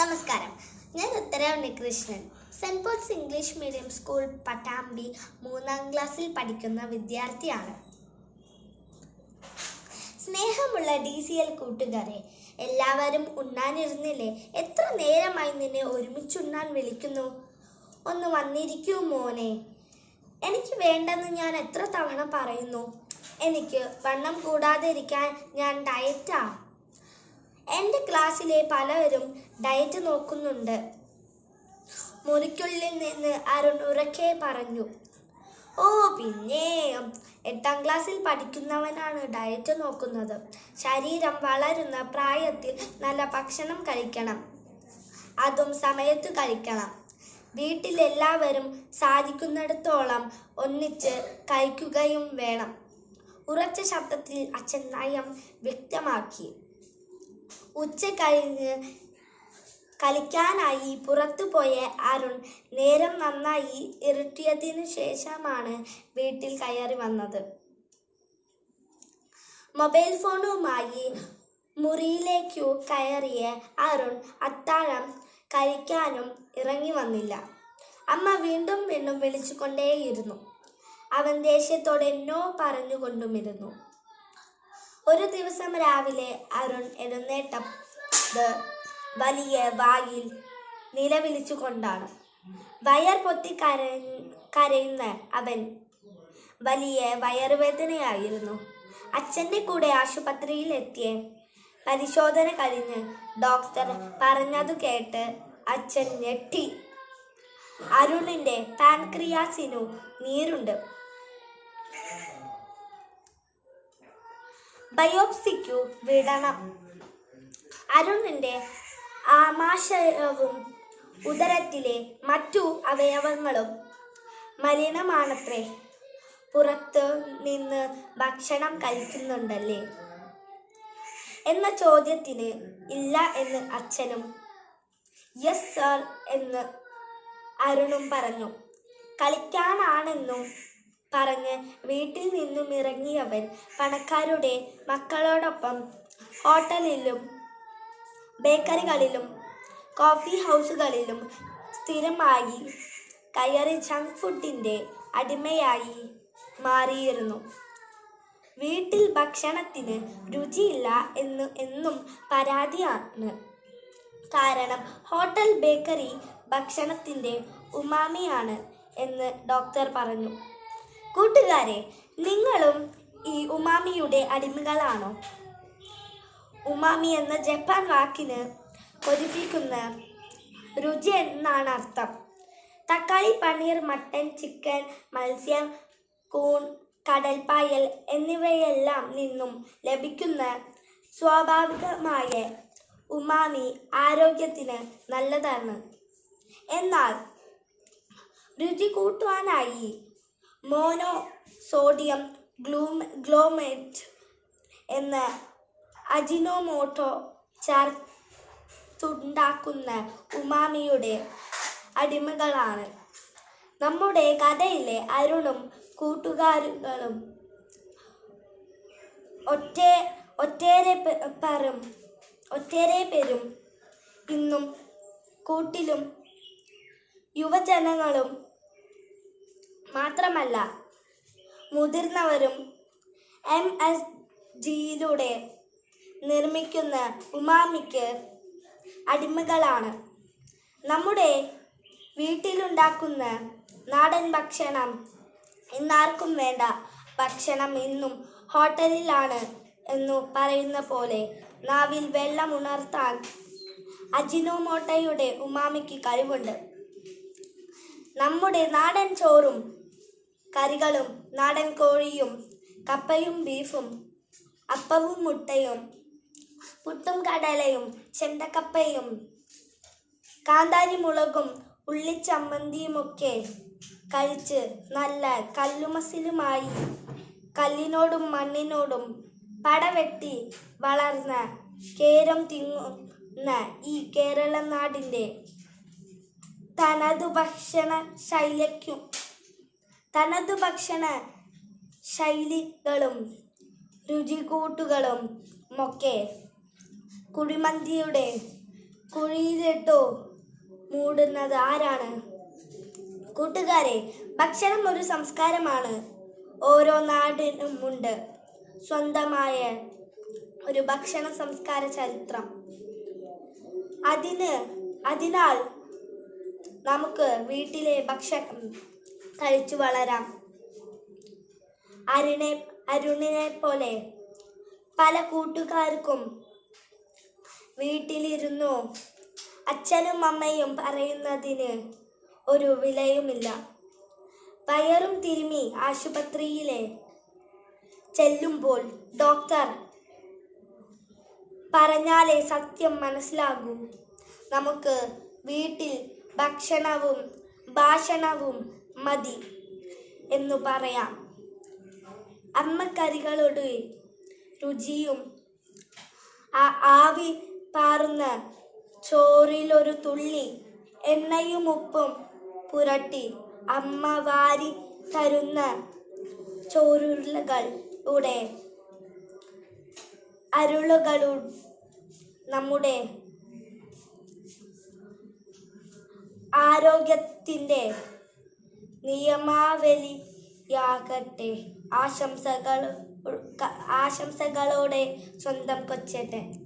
നമസ്കാരം. ഞാൻ Uthara Unnikrishnan Saint Paul's English medium school Pattambi മൂന്നാം ക്ലാസ്സിൽ പഠിക്കുന്ന വിദ്യാർത്ഥിയാണ്. സ്നേഹമുള്ള ഡി സി എൽ കൂട്ടുകാരെ എല്ലാവരും ഉണ്ണാനിരുന്നില്ലേ? എത്ര നേരമായി നിന്നെ ഒരുമിച്ചുണ്ണാൻ വിളിക്കുന്നു? ഒന്ന് വന്നിരിക്കൂ മോനെ. എനിക്ക് വേണ്ടെന്ന് ഞാൻ എത്ര തവണ പറയുന്നു? എനിക്ക് വണ്ണം കൂടാതെ ഇരിക്കാൻ ഞാൻ ഡയറ്റാ? എന്റെ ക്ലാസ്സിലെ പലവരും ഡയറ്റ് നോക്കുന്നുണ്ട്. മുറിക്കുള്ളിൽ നിന്ന് അരുൺ ഉറക്കെ പറഞ്ഞു ഓ പിന്നെ എട്ടാം ക്ലാസ്സിൽ പഠിക്കുന്നവനാണ് ഡയറ്റ് നോക്കുന്നത്. ശരീരം വളരുന്ന പ്രായത്തിൽ നല്ല ഭക്ഷണം കഴിക്കണം. അതും സമയത്ത് കഴിക്കണം. വീട്ടിലെല്ലാവരും സാധിക്കുന്നിടത്തോളം ഒന്നിച്ച് കഴിക്കുകയും വേണം. ഉറച്ച ശബ്ദത്തിൽ അച്ഛൻ നയം വ്യക്തമാക്കി. ഉച്ച കഴിഞ്ഞ് കളിക്കാനായി പുറത്തു പോയ അരുൺ നേരം നന്നായി ഇരുട്ടിയതിനു ശേഷമാണ് വീട്ടിൽ കയറി വന്നത്. മൊബൈൽ ഫോണുമായി മുറിയിലേക്കു കയറിയ അരുൺ അത്താഴം കഴിക്കാനും ഇറങ്ങി വന്നില്ല. അമ്മ വീണ്ടും വീണ്ടും വിളിച്ചുകൊണ്ടേയിരുന്നു. അവൻ ദേഷ്യത്തോടെ എന്നോ പറഞ്ഞുകൊണ്ടുമിരുന്നു. ഒരു ദിവസം രാവിലെ അരുൺ എഴുന്നേറ്റത് വലിയ വായിൽ നിലവിളിച്ചുകൊണ്ടാണ്. വയർ പൊത്തി കര കരയുന്ന അവൻ വലിയ വയറുവേദനയായിരുന്നു. അച്ഛന്റെ കൂടെ ആശുപത്രിയിൽ എത്തിയ പരിശോധന കഴിഞ്ഞ് ഡോക്ടർ പറഞ്ഞതു കേട്ട് അച്ഛൻ ഞെട്ടി. അരുണിന്റെ പാൻക്രിയാസിനു നീരുണ്ട്. ബയോപ്സിക്കു വിടണം. അരുണിന്റെ ആമാശയവും ഉദരത്തിലെ മറ്റു അവയവങ്ങളും മലിനമാണത്രേ. പുറത്ത് നിന്ന് ഭക്ഷണം കഴിക്കുന്നുണ്ടല്ലേ? എന്ന ചോദ്യത്തിന് ഇല്ല എന്ന് അച്ഛനും യെസ് സർ എന്ന് അരുണും പറഞ്ഞു. കളിക്കാനാണെന്നും പറഞ്ഞ് വീട്ടിൽ നിന്നും ഇറങ്ങിയവൻ പണക്കാരുടെ മക്കളോടൊപ്പം ഹോട്ടലിലും ബേക്കറികളിലും കോഫി ഹൗസുകളിലും സ്ഥിരമായി കയറി ജങ്ക് ഫുഡിന്റെ അടിമയായി മാറിയിരുന്നു. വീട്ടിൽ ഭക്ഷണത്തിന് രുചിയില്ല എന്ന് എന്നും പരാതിയാണ്. കാരണം ഹോട്ടൽ ബേക്കറി ഭക്ഷണത്തിന്റെ ഉമാമിയാണ് എന്ന് ഡോക്ടർ പറഞ്ഞു. കൂട്ടുകാരെ നിങ്ങളും ഈ ഉമാമിയുടെ അടിമകളാണോ? ഉമാമി എന്ന ജപ്പാൻ വാക്കിന് കൊതിപ്പിക്കുന്ന രുചി എന്നാണ് അർത്ഥം. തക്കാളി പനീർ മട്ടൻ ചിക്കൻ മത്സ്യം കൂൺ കടൽപ്പായൽ എന്നിവയെല്ലാം നിന്നും ലഭിക്കുന്ന സ്വാഭാവികമായ ഉമാമി ആരോഗ്യത്തിന് നല്ലതാണ്. എന്നാൽ രുചി കൂട്ടുവാനായി മോനോ സോഡിയം ഗ്ലൂം ഗ്ലോമേറ്റ് എന്ന അജിനോമോട്ടോ ചേർത്തുണ്ടാക്കുന്ന ഉമാമിയുടെ അടിമകളാണ്. നമ്മുടെ കഥയിലെ അരുണും കൂട്ടുകാരുകളും ഒറ്റേ ഒറ്റേറെ പേരും ഒറ്റേറെ പേരും ഇന്നും കൂട്ടിലും യുവജനങ്ങളും മാത്രമല്ല മുതിർന്നവരും എം എസ് ജിയിലൂടെ നിർമ്മിക്കുന്ന ഉമാമിക്ക് അടിമകളാണ്. നമ്മുടെ വീട്ടിലുണ്ടാക്കുന്ന നാടൻ ഭക്ഷണം ഇന്നാർക്കും വേണ്ട. ഭക്ഷണം ഇന്നും ഹോട്ടലിലാണ് എന്നു പറയുന്ന പോലെ നാവിൽ വെള്ളം ഉണർത്താൻ അജിനോമോട്ടയുടെ ഉമാമിക്ക് കഴിവുണ്ട്. നമ്മുടെ നാടൻ ചോറും കറികളും നാടൻ കോഴിയും കപ്പയും ബീഫും അപ്പവും മുട്ടയും പുട്ടും കടലയും ചെണ്ടക്കപ്പയും കാന്താരി മുളകും ഉള്ളിച്ചമ്മന്തിയുമൊക്കെ കഴിച്ച് നല്ല കല്ലുമസിലുമായി കല്ലിനോടും മണ്ണിനോടും പടവെട്ടി വളർന്ന കേരം തിങ്ങുന്ന ഈ കേരള നാടിന്റെ തനതു ഭക്ഷണ ശൈലിക്കും തനതു ഭക്ഷണ ശൈലികളും രുചികൂട്ടുകളും ഒക്കെ കുഴിമന്തിയുടെ കുഴിയിലിട്ടു മൂടുന്നത് ആരാണ്? കൂട്ടുകാരെ ഭക്ഷണം ഒരു സംസ്കാരമാണ്. ഓരോ നാടിനും ഉണ്ട്. സ്വന്തമായ ഒരു ഭക്ഷണ സംസ്കാര ചരിത്രം. അതിന് അതിനാൽ നമുക്ക് വീട്ടിലെ ഭക്ഷണം കഴിച്ചു വളരാം. അരുണെ അരുണിനെ പോലെ പല കൂട്ടുകാർക്കും വീട്ടിലിരുന്നു അച്ഛനും അമ്മയും പറയുന്നതിന് ഒരു വിലയുമില്ല. വയറും തിരുമി ആശുപത്രിയിലെ ചെല്ലുമ്പോൾ ഡോക്ടർ പറഞ്ഞാലേ സത്യം മനസ്സിലാകൂ. നമുക്ക് വീട്ടിൽ ഭക്ഷണവും ഭാഷണവും മതി എന്നു പറയാം. അമ്മക്കറികളുടെ രുചിയും ആവി പാറുന്ന ചോറിലൊരു തുള്ളി എണ്ണയും ഉപ്പും പുരട്ടി അമ്മ വാരി തരുന്ന ചോറുകളുടെ അരുളുകളും നമ്മുടെ ആരോഗ്യത്തിന്റെ നിയമാവലിയാകട്ടെ. ആശംസകൾ ആശംസകളോടെ സ്വന്തം കൊച്ചേട്ടൻ.